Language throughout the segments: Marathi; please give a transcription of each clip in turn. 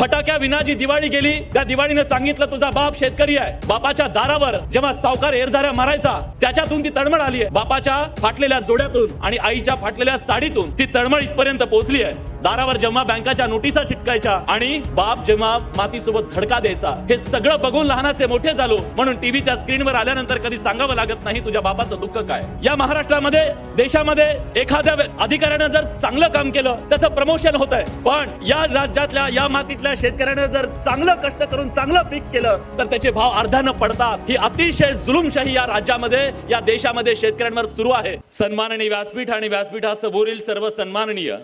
फटाक्या विना जी दिवाळी गेली त्या दिवाळीने सांगितलं तुझा बाप शेतकरी आहे. बापाच्या दारावर जेव्हा सावकार एरझाऱ्या मारायचा त्याच्यातून ती तळमळ आली आहे. बापाच्या फाटलेल्या जोड्यातून आणि आईच्या फाटलेल्या साडीतून ती तळमळ इथपर्यंत पोहोचली आहे. दारावर जेव्हा बँकाच्या नोटिसा चिटकायच्या आणि बाप जेव्हा मातीसोबत धडका द्यायचा हे सगळं बघून लहानाचे मोठे झालो म्हणून टीव्हीच्या स्क्रीनवर आल्यानंतर कधी सांगावं लागत नाही तुझ्या बापाचं दुःख काय. या महाराष्ट्रामध्ये देशामध्ये एखाद्या अधिकाऱ्यानं जर चांगलं काम केलं त्याचं प्रमोशन होत आहे पण या राज्यातल्या या मातीतल्या शेतकऱ्यानं जर चांगलं कष्ट करून चांगलं पीक केलं तर त्याचे भाव अर्ध्यानं पडतात. ही अतिशय जुलुमशाही या राज्यामध्ये या देशामध्ये शेतकऱ्यांवर सुरू आहे. सन्माननीय व्यासपीठ आणि व्यासपीठासमोरील सर्व सन्माननीय.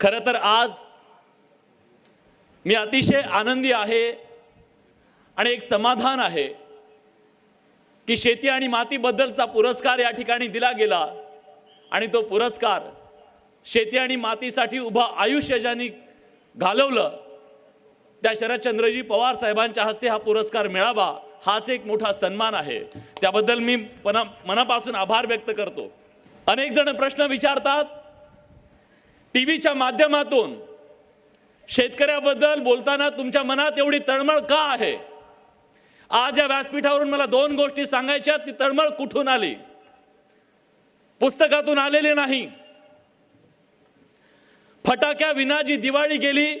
खरं तर आज मी अतिशय आनंदी आहे आणि एक समाधान आहे की शेती आणि मातीबद्दलचा पुरस्कार या ठिकाणी दिला गेला आणि तो पुरस्कार शेती आणि मातीसाठी उभं आयुष्य ज्यांनी घालवलं त्या शरदचंद्रजी पवार साहेबांच्या हस्ते हा पुरस्कार मिळावा हाच एक मोठा सन्मान आहे. त्याबद्दल मी मना मनापासून आभार व्यक्त करतो. अनेक जण प्रश्न विचारतात टी व्हीच्या माध्यमातून शेतकऱ्याबद्दल बोलताना तुमच्या मनात एवढी तळमळ का आहे? आज या व्यासपीठावरून मला दोन गोष्टी सांगायच्या ती तळमळ कुठून आली? पुस्तकातून आलेली नाही. फटाक्या विना जी दिवाळी गेली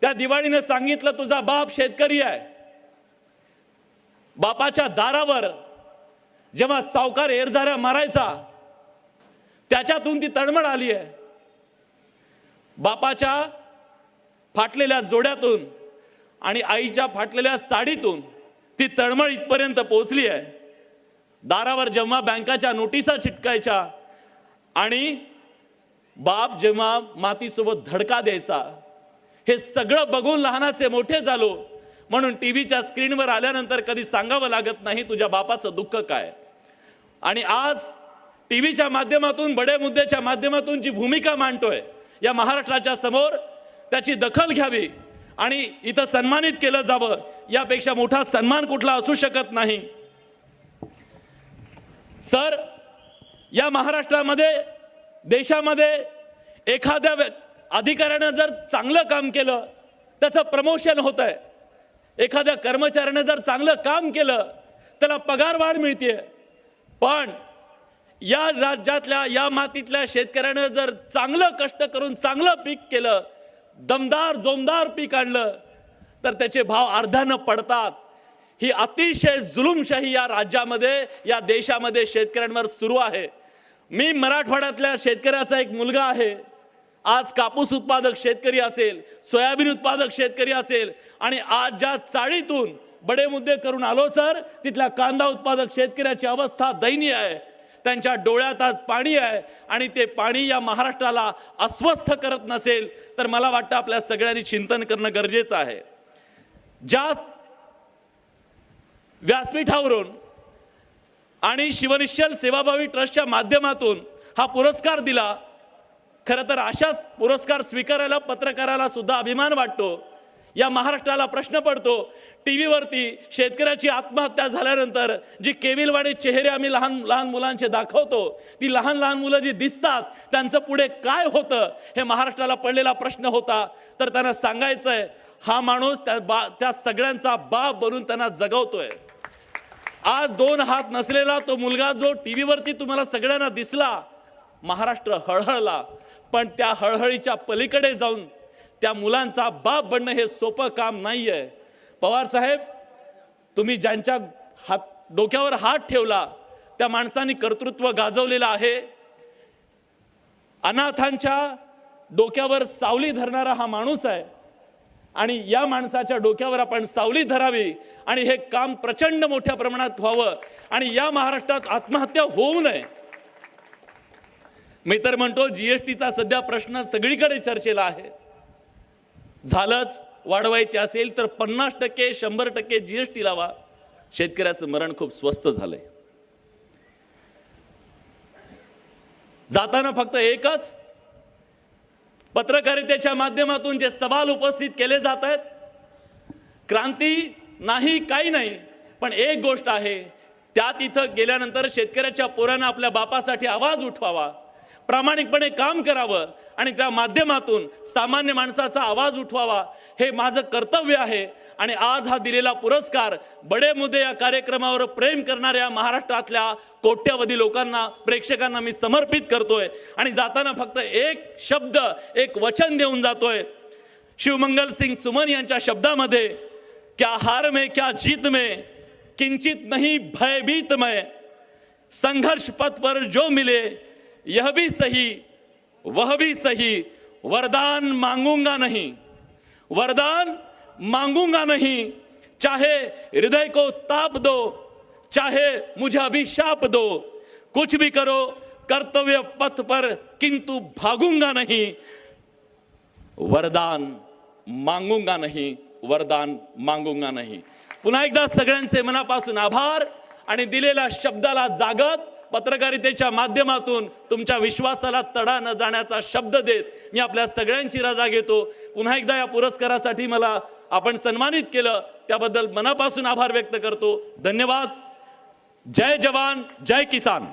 त्या दिवाळीनं सांगितलं तुझा बाप शेतकरी आहे. बापाच्या दारावर जेव्हा सावकार एरझाऱ्या मारायचा त्याच्यातून ती तळमळ आली आहे. बापाच्या फाटलेल्या जोड्यातून आणि आईच्या फाटलेल्या साडीतून ती तळमळ इथपर्यंत पोहोचली आहे. दारावर जेव्हा बँकाच्या नोटिसा चिटकायच्या आणि बाप जेव्हा मातीसोबत धडका द्यायचा हे सगळं बघून लहानाचे मोठे झालो म्हणून टी व्हीच्या स्क्रीनवर आल्यानंतर कधी सांगावं लागत नाही तुझ्या बापाचं दुःख काय. आणि आज टी व्हीच्या माध्यमातून बडे मुद्द्याच्या माध्यमातून जी भूमिका मांडतोय या महाराष्ट्राच्या समोर त्याची दखल घ्यावी आणि इथं सन्मानित केलं जावं यापेक्षा मोठा सन्मान कुठला असू शकत नाही. सर या महाराष्ट्रामध्ये देशामध्ये एखाद्या व्य- अधिकाऱ्यानं जर चांगलं काम केलं त्याचं प्रमोशन होत आहे एखाद्या कर्मचाऱ्यानं जर चांगलं काम केलं त्याला पगार वाढ मिळते पण या राज्यातल्या या मातीतल्या शेतकऱ्यानं जर चांगलं कष्ट करून चांगलं पीक केलं दमदार जोमदार पीक आणलं तर त्याचे भाव अर्ध्यानं पडतात. ही अतिशय जुलुमशाही या राज्यामध्ये या देशामध्ये शेतकऱ्यांवर सुरू आहे. मी मराठवाड्यातल्या शेतकऱ्याचा एक मुलगा आहे. आज कापूस उत्पादक शेतकरी असेल सोयाबीन उत्पादक शेतकरी असेल आणि आज ज्या चाळीतून बडे मुद्दे करून आलो सर तिथल्या कांदा उत्पादक शेतकऱ्याची अवस्था दयनीय आहे. त्यांच्या डोळ्यात आज पाणी आहे आणि ते पाणी या महाराष्ट्राला अस्वस्थ करत नसेल तर मला वाटतं आपल्या सगळ्यांनी चिंतन करणं गरजेचं आहे. ज्या व्यासपीठावरून आणि शिवनिश्चल सेवाभावी ट्रस्टच्या माध्यमातून हा पुरस्कार दिला खरं तर अशाच पुरस्कार स्वीकारायला पत्रकाराला सुद्धा अभिमान वाटतो. या महाराष्ट्राला प्रश्न पडतो. टी व्हीवरती शेतकऱ्याची आत्महत्या झाल्यानंतर जी केविलवाणी चेहरे आम्ही लहान लहान मुलांचे दाखवतो ती लहान लहान मुलं जी दिसतात त्यांचं पुढे काय होतं हे महाराष्ट्राला पडलेला प्रश्न होता. तर त्यांना सांगायचं आहे हा माणूस त्या बा त्या सगळ्यांचा बाप बनून त्यांना जगवतोय. आज दोन हात नसलेला तो मुलगा जो टी व्हीवरती तुम्हाला सगळ्यांना दिसला महाराष्ट्र हळहळला. पण त्या हळहळीच्या पलीकडे जाऊन त्या मुलांचा बाप बनणं हे सोपं काम नाही आहे पवार साहेब तुम्ही ज्यांच्या हात डोक्यावर हात ठेवला त्या माणसांनी कर्तृत्व गाजवलेलं आहे. अनाथांच्या डोक्यावर सावली धरणारा हा माणूस आहे. आणि या माणसाच्या डोक्यावर आपण सावली धरावी आणि हे काम प्रचंड मोठ्या प्रमाणात व्हावं आणि या महाराष्ट्रात आत्महत्या होऊ नये. मी तर म्हणतो जीएसटीचा सध्या प्रश्न सगळीकडे चर्चेला आहे. झालंच. वाढवायचे असेल तर पन्नास टक्के शंभर टक्के जी एस टी लावा. शेतकऱ्याचं मरण खूप स्वस्त झालंय. जाताना फक्त एकच. पत्रकारितेच्या माध्यमातून जे सवाल उपस्थित केले जात आहेत क्रांती नाही काही नाही पण एक गोष्ट आहे. त्यात इथं गेल्यानंतर शेतकऱ्याच्या पोरानं आपल्या बापासाठी आवाज उठवावा. प्रामाणिकपणे काम करावं आणि त्या माध्यमातून सामान्य माणसाचा आवाज उठवावा हे माझं कर्तव्य आहे. आणि आज हा दिलेला पुरस्कार बडे मुद्दे या कार्यक्रमावर प्रेम करणाऱ्या महाराष्ट्रातल्या कोट्यावधी लोकांना प्रेक्षकांना मी समर्पित करतोय. आणि जाताना फक्त एक शब्द एक वचन देऊन जातोय. शिवमंगल सिंग सुमन यांच्या शब्दामध्ये क्या हार में क्या जीत में किंचित नहीं भयभीत में संघर्ष पथ पर जो मिले यह भी सही वह भी सही वरदान मांगूंगा नहीं। वरदान मांगूंगा नहीं। चाहे हृदय को ताप दो चाहे मुझे अभिशाप दो कुछ भी करो कर्तव्य पथ पर किंतु भागूंगा नहीं। वरदान मांगूंगा नाही वरदान मांगूंगा नाही। पुन्हा एकदा सगळ्यांचे मनापासून आभार आणि दिलेल्या शब्दाला जागत पत्रकारितेच्या माध्यमातून तुमच्या विश्वासाला तडा न जाण्याचा शब्द देत मी आपल्या सगळ्यांची रजा घेतो. पुन्हा एकदा या पुरस्कारासाठी मला आपण सन्मानित केलं. त्याबद्दल मनापासून आभार व्यक्त करतो. धन्यवाद. जय जवान जय किसान.